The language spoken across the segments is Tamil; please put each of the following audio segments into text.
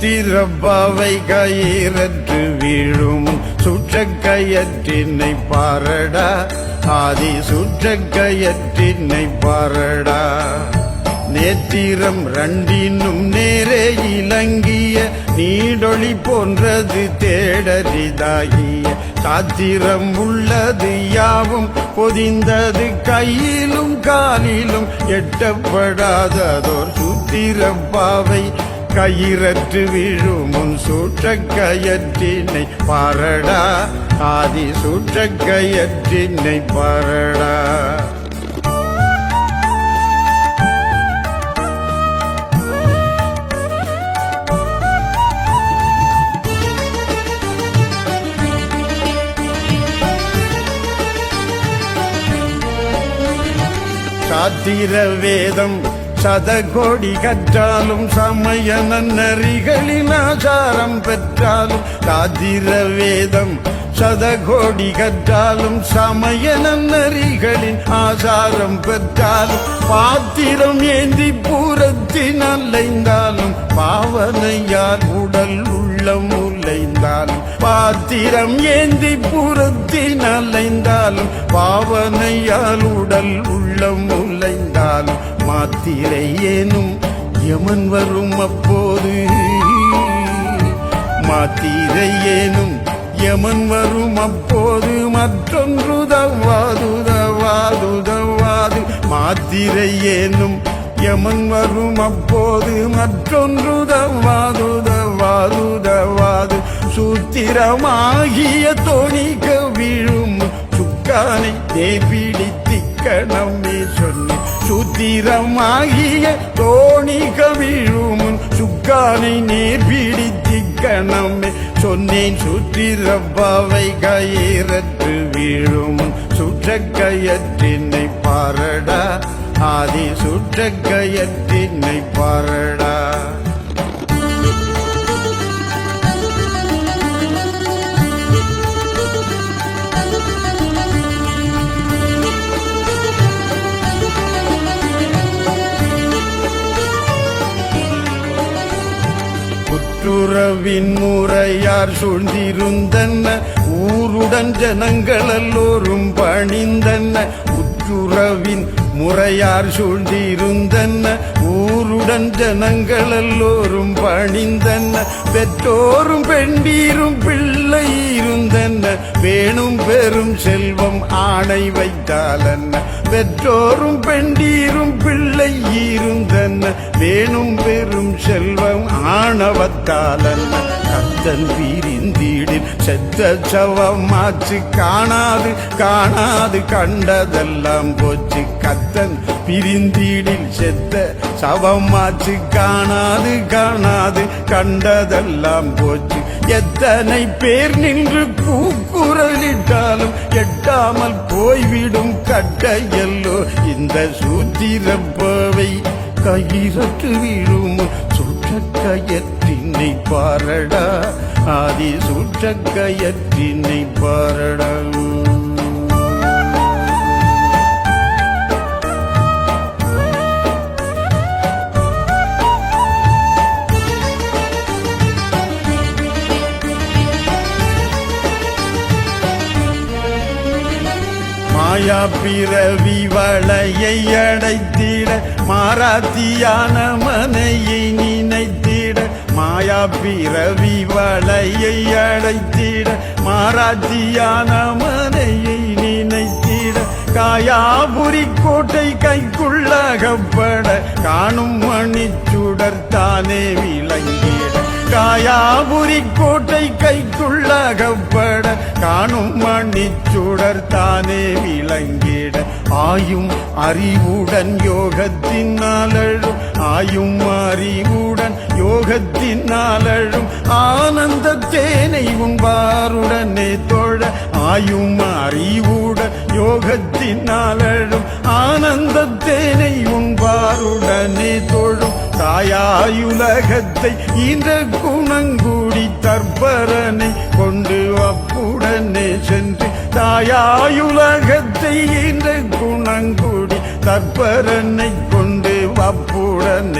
சூத்திரப்பாவை கயிறற்று வீழும் சுற்ற கயற்றினை பாரடா. ஆதி சுற்ற கயற்றினை பாரடா. நேத்திரம் ரண்டினும் நேரே இலங்கிய நீடொளி போன்றது தேடரிதாகிய. சாத்திரம் உள்ளது யாவும் பொதிந்தது கையிலும் காலிலும் எட்டப்படாததோர் சூத்திரப்பாவை கயிறற்று விழுமுன் சூற்ற கயற்றினை பாரடா. ஆதி சூற்ற கயற்றினை பாரடா. சாத்திர வேதம் சதகோடி கற்றாலும் சமய நன்னறிகளின் ஆச்சாரம் பெற்றாலும் சாத்திர வேதம் சதகோடி கற்றாலும் சமய நன்னறிகளின் ஆசாரம் பெற்றாலும் பாத்திரம் ஏந்தி பூரத்தின் அல்லைந்தாலும் பாவனையார் உடல் உள்ளம் உலைந்தாலும் பாத்திரம் ஏந்தி புறத்தின் அலைந்தாலும் பாவனையால் உடல் உள்ளம் உலைந்தாலும் மாத்திரை ஏனும் யமன் வரும் அப்போது. மாத்திரை ஏனும் யமன் வரும் அப்போது. மற்றொன்று தவாது தவாது தவாது மாத்திரை ஏனும் யமன் வரும் அப்போது. மற்றொன்று தவாது தவாது தவாது சூத்திரமாகிய தோணிக்க விழும் சுக்கானை தேபிடித்திக்கணமே சொன்ன சுத்திரமாகிய தோணிக விழும் சுக்கானை நீர் நேர்பிடித்திக்கணமே சொன்னேன் சுத்திரப்பாவை கயிறற்று வீழும் சுற்ற கயற்றினை பாரடா ஆதி சுற்ற கயற்றினை பாரடா. குற்றுறவின் முறையார் சூழ்ந்திருந்தன. ஊருடன் ஜனங்கள் எல்லோரும் பணிந்தன. உற்றுறவின் முறையார் சூழ்ந்திருந்தன. ஊருடன் ஜனங்கள் எல்லோரும் பணிந்தன. பெற்றோரும் பெண்டீரும் பிள்ளை இருந்தன. வேணும் பெரும் செல்வம் ஆணை வைத்தாலன்ன. பெற்றோரும் பெண்டீரும் பிள்ளை இருந்தன. வேணும் பெரும் செல்வம் ஆணவத்தாலன்ன கத்தன் பிரிந்தீடில் செத்த சவமாச்சு காணாது காணாது கண்டதெல்லாம் போச்சு கத்தன் பிரிந்தீடில் செத்த சவமாச்சு காணாது காணாது கண்டதெல்லாம் போச்சு எத்தனை பேர் நின்று கூக்குரலிட்டாலும் எட்டாமல் போய்விடும் கட்டையல்லோ. இந்த சூத்திரப்பவை கையிறட்டு விழும் சுற்ற கயற்றினை பாரடா. ஆதி சுற்ற கயற்றினை பாரடா. மாயா பிறவி வளையை அடைத்திட மாராத்தியான மனை மாராத்தியான மனையை நினைத்திட காயாபுரி கோட்டை கைக்குள்ளகப்பட காணும் மணி சுடர்த்தானே விளங்கிட. காயாபுரி கோட்டை கைக்குள்ளகப்பட காணும் மணி சுடர்த்தானே விளங்கிட. ஆயும் அறிவுடன் யோகத்தினாலழும் ஆயும் அறிவு யோகத்தினாலழும் ஆனந்த தேனை உண்பாருடனே தோழ ஆயும் அறிவுடன் யோகத்தினாலழும் ஆனந்த தேனை உண்பாருடனே தோழும். தாயாயுலகத்தை இந்த குணங்குடி தற்பரனை கொண்டு அப்புடனே சென்று தாயாயுலகத்தை இந்த குணங்குடி தற்பரனை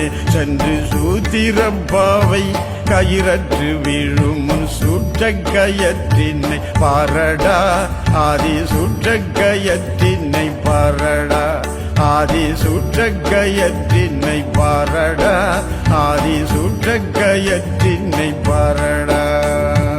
கொண்டு உடனே சென்று சூத்திரப்பாவை கயிறற்று விழும் சுற்ற கயற்றினை பாரடா. ஆதி சுற்ற கயற்றினை பாரடா. ஆதி சுற்ற கயற்றினை பாரடா. ஆதி சுற்ற கயற்றினை பாரடா.